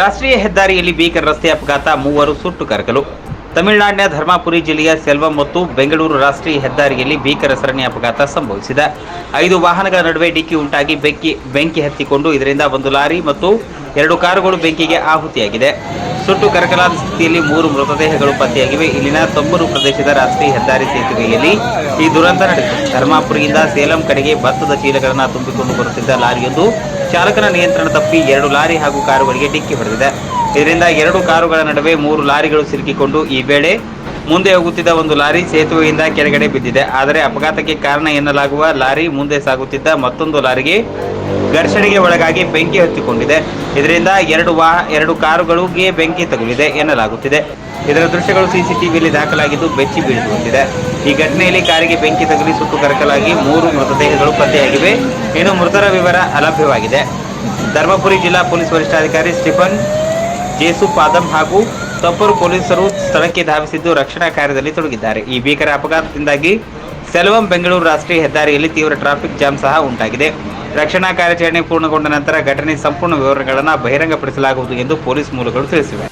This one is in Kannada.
ರಾಷ್ಟ್ರೀಯ ಹೆದ್ದಾರಿಯಲ್ಲಿ ಭೀಕರ ರಸ್ತೆ ಅಪಘಾತ, ಮೂವರು ಸುಟ್ಟು ಕರಕಲು. ತಮಿಳುನಾಡಿನ ಧರ್ಮಾಪುರಿ ಜಿಲ್ಲೆಯ ಸೆಲ್ವಂ ಮತ್ತು ಬೆಂಗಳೂರು ರಾಷ್ಟ್ರೀಯ ಹೆದ್ದಾರಿಯಲ್ಲಿ ಭೀಕರ ಸರಣಿ ಅಪಘಾತ ಸಂಭವಿಸಿದೆ. ಐದು ವಾಹನಗಳ ನಡುವೆ ಡಿಕ್ಕಿ ಉಂಟಾಗಿ ಬೆಂಕಿ ಬೆಂಕಿ ಹತ್ತಿಕೊಂಡು ಇದರಿಂದ ಒಂದು ಲಾರಿ ಮತ್ತು ಎರಡು ಕಾರುಗಳು ಬೆಂಕಿಗೆ ಆಹುತಿಯಾಗಿದೆ. ಸುಟ್ಟು ಕರಕಲಾದ ಸ್ಥಿತಿಯಲ್ಲಿ ಮೂರು ಮೃತದೇಹಗಳು ಪತ್ತೆಯಾಗಿವೆ. ಇಲ್ಲಿನ ತೊಂಬರು ಪ್ರದೇಶದ ರಾಷ್ಟ್ರೀಯ ಹೆದ್ದಾರಿ ಸೇತುವೆಯಲ್ಲಿ ಈ ದುರಂತ ನಡೆದಿದೆ. ಧರ್ಮಾಪುರಿಯಿಂದ ಸೇಲಂ ಕಡೆಗೆ ಭತ್ತದ ಚೀಲಗಳನ್ನು ತುಂಬಿಕೊಂಡು ಬರುತ್ತಿದ್ದ ಲಾರಿಯೊಂದು ಚಾಲಕನ ನಿಯಂತ್ರಣ ತಪ್ಪಿ ಎರಡು ಲಾರಿ ಹಾಗೂ ಕಾರುಗಳಿಗೆ ಡಿಕ್ಕಿ ಹೊಡೆದಿದೆ. ಇದರಿಂದ ಎರಡು ಕಾರುಗಳ ನಡುವೆ ಮೂರು ಲಾರಿಗಳು ಸಿಲುಕಿಕೊಂಡು ಈ ವೇಳೆ ಮುಂದೆ ಹೋಗುತ್ತಿದ್ದ ಒಂದು ಲಾರಿ ಸೇತುವೆಯಿಂದ ಕೆಳಗಡೆ ಬಿದ್ದಿದೆ. ಆದರೆ ಅಪಘಾತಕ್ಕೆ ಕಾರಣ ಎನ್ನಲಾಗುವ ಲಾರಿ ಮುಂದೆ ಸಾಗುತ್ತಿದ್ದ ಮತ್ತೊಂದು ಲಾರಿಗೆ ಘರ್ಷಣೆಗೆ ಒಳಗಾಗಿ ಬೆಂಕಿ ಹತ್ತಿಕೊಂಡಿದೆ. ಇದರಿಂದ ಎರಡು ವಾಹ ಎರಡು ಕಾರುಗಳಿಗೆ ಬೆಂಕಿ ತಗುಲಿದೆ ಎನ್ನಲಾಗುತ್ತಿದೆ. ಇದರ ದೃಶ್ಯಗಳು ಸಿಸಿಟಿವಿಯಲ್ಲಿ ದಾಖಲಾಗಿದ್ದು ಬೆಚ್ಚಿ ಬೀಳುವಂತಿದೆ ಈ ಘಟನೆಯಲ್ಲಿ ಕಾರಿಗೆ ಬೆಂಕಿ ತಗುಲಿ ಸುಟ್ಟು ಕರಕಲಾಗಿ ಮೂರು ಮೃತದೇಹಗಳು ಪತ್ತೆಯಾಗಿವೆ. ಇನ್ನು ಮೃತರ ವಿವರ ಅಲಭ್ಯವಾಗಿದೆ. ಧರ್ಮಪುರಿ ಜಿಲ್ಲಾ ಪೊಲೀಸ್ ವರಿಷ್ಠಾಧಿಕಾರಿ ಸ್ಟಿಫನ್ ಜೇಸು ಪಾದಂ ಹಾಗೂ ತಪ್ಪರು ಪೊಲೀಸರು ಸ್ಥಳಕ್ಕೆ ಧಾವಿಸಿದ್ದು ರಕ್ಷಣಾ ಕಾರ್ಯದಲ್ಲಿ ತೊಡಗಿದ್ದಾರೆ. ಈ ಭೀಕರ ಅಪಘಾತದಿಂದಾಗಿ ಸೆಲ್ವಂ ಬೆಂಗಳೂರು ರಾಷ್ಟ್ರೀಯ ಹೆದ್ದಾರಿಯಲ್ಲಿ ತೀವ್ರ ಟ್ರಾಫಿಕ್ ಜಾಮ್ ಸಹ ಉಂಟಾಗಿದೆ. ರಕ್ಷಣಾ ಕಾರ್ಯಾಚರಣೆ ಪೂರ್ಣಗೊಂಡ ನಂತರ ಘಟನೆ ಸಂಪೂರ್ಣ ವಿವರಗಳನ್ನು ಬಹಿರಂಗಪಡಿಸಲಾಗುವುದು ಎಂದು ಪೊಲೀಸ್ ಮೂಲಗಳು ತಿಳಿಸಿವೆ.